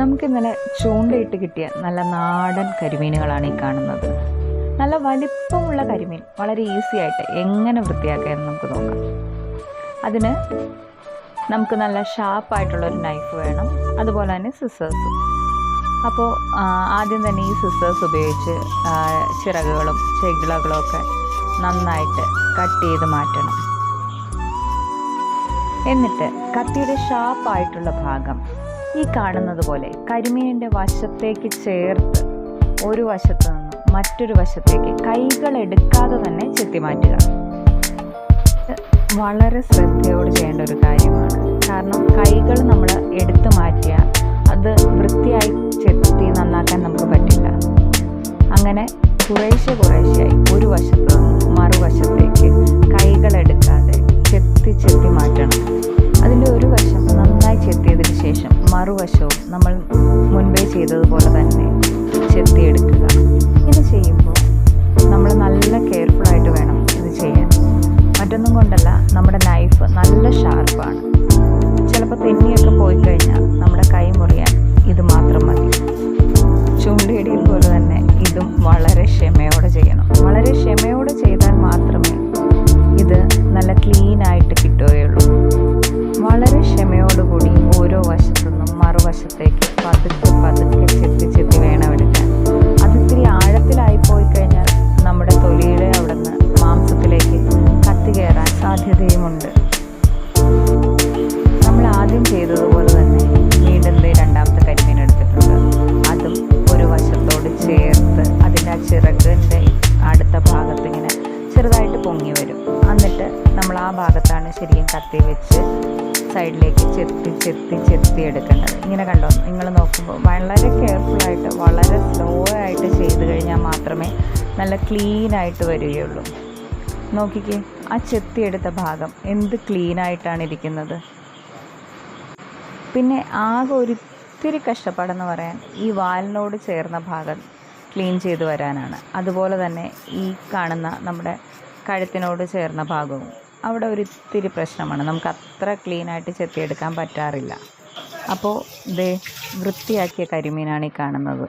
നമുക്ക് ചൂണ്ടയിട്ട് കിട്ടിയ നല്ല നാടൻ കരിമീനുകളാണ് ഈ കാണുന്നത്. നല്ല വലിപ്പമുള്ള കരിമീൻ. വളരെ ഈസി ആയിട്ട് എങ്ങനെ വൃത്തിയാക്കാമെന്ന് നമുക്ക് നോക്കാം. അതിന് നമുക്ക് നല്ല ഷാർപ്പായിട്ടുള്ളൊരു നൈഫ് വേണം. അതുപോലെ തന്നെ സിസേഴ്സും അപ്പോൾ ആദ്യം തന്നെ ഈ സിസേഴ്സ് ഉപയോഗിച്ച് ചിറകുകളും ചെകിളകളും ഒക്കെ നന്നായിട്ട് കട്ട് ചെയ്ത് മാറ്റണം. എന്നിട്ട് കത്തിയുടെ ഷാർപ്പായിട്ടുള്ള ഭാഗം ഈ കാണുന്നത് പോലെ കരിമീനിന്റെ വശത്തേക്ക് ചേർത്ത് ഒരു വശത്ത് നിന്ന് മറ്റൊരു വശത്തേക്ക് കൈകൾ എടുക്കാതെ തന്നെ ചെത്തി മാറ്റുക വളരെ ശ്രദ്ധയോട് ചെയ്യേണ്ട ഒരു കാര്യമാണ്. കാരണം കൈകൾ നമ്മൾ എടുത്തു മാറ്റിയാൽ അത് വൃത്തിയായി ചെത്തി നന്നാക്കാൻ നമുക്ക് പറ്റില്ല. അങ്ങനെ കുറേശ്ശെ കുറേശ്ശെയായി ഒരു വശത്ത് നിന്ന് മറുവശത്തേക്ക് മറുവശവും നമ്മൾ മുൻപേ ചെയ്തതുപോലെ തന്നെ ചെത്തിയെടുക്കുക. ഇങ്ങനെ ചെയ്യുമ്പോൾ നമ്മൾ നല്ല കെയർഫുള്ളായിട്ട് വേണം ഇത് ചെയ്യാൻ. മറ്റൊന്നും കൊണ്ടല്ല നമ്മുടെ നൈഫ് നല്ല ഷാർപ്പാണ് ചിലപ്പോൾ തെന്നിയൊക്കെ പോയി കഴിഞ്ഞാൽ നമ്മുടെ കൈ മുറിയാൻ ഇത് മാത്രം മതി. ചൂണ്ടയിടിയിൽ പോലെ തന്നെ ഇതും വളരെ ക്ഷമയോടെ ചെയ്യണം. വളരെ ക്ഷമയോടെ പതുക്കെ പതുക്കെ വേണം എടുക്കാൻ. അതിത്തിരി ആഴത്തിലായി പോയി കഴിഞ്ഞാൽ നമ്മുടെ തൊലിയുടെ അവിടെ നിന്ന് മാംസത്തിലേക്ക് കത്തി കയറാൻ സാധ്യതയുമുണ്ട്. നമ്മൾ ആദ്യം ചെയ്തതുപോലെ തന്നെ വീണ്ടും രണ്ടാമത്തെ കരിമീൻ എടുത്തിട്ടുണ്ട്. അതും ഒരു വശത്തോട് ചേർത്ത് അതിന്റെ ആ അടുത്ത ഭാഗത്ത് ഇങ്ങനെ ചെറുതായിട്ട് പൊങ്ങി വരും. എന്നിട്ട് നമ്മൾ ആ ഭാഗത്താണ് ശരിക്കും കത്തി വെച്ച് സൈഡിലേക്ക് ചെത്തി ചെത്തി ചെത്തി എടുക്കേണ്ടത്. ഇങ്ങനെ കണ്ടോ? നിങ്ങൾ നോക്കുമ്പോൾ വളരെ കെയർഫുള്ളായിട്ട് വളരെ സ്ലോ ആയിട്ട് ചെയ്ത് കഴിഞ്ഞാൽ മാത്രമേ നല്ല ക്ലീൻ ആയിട്ട് വരികയുള്ളൂ. നോക്കിക്കേ ആ ചെത്തിയെടുത്ത ഭാഗം എന്ത് ക്ലീനായിട്ടാണ് ഇരിക്കുന്നത്? പിന്നെ ആകെ ഒരിത്തിരി കഷ്ടപ്പാടെന്ന് പറയാൻ ഈ വാലിനോട് ചേർന്ന ഭാഗം ക്ലീൻ ചെയ്തു വരാനാണ്. അതുപോലെ തന്നെ ഈ കാണുന്ന നമ്മുടെ കഴുത്തിനോട് ചേർന്ന ഭാഗവും. അവിടെ ഒരു ഇത്തിരി പ്രശ്നമാണ്. നമുക്ക് അത്ര ക്ലീനായിട്ട് ചെത്തിയെടുക്കാൻ പറ്റാറില്ല. അപ്പോൾ ദേ വൃത്തിയാക്കിയ കരിമീനാണ് ഈ കാണുന്നത്.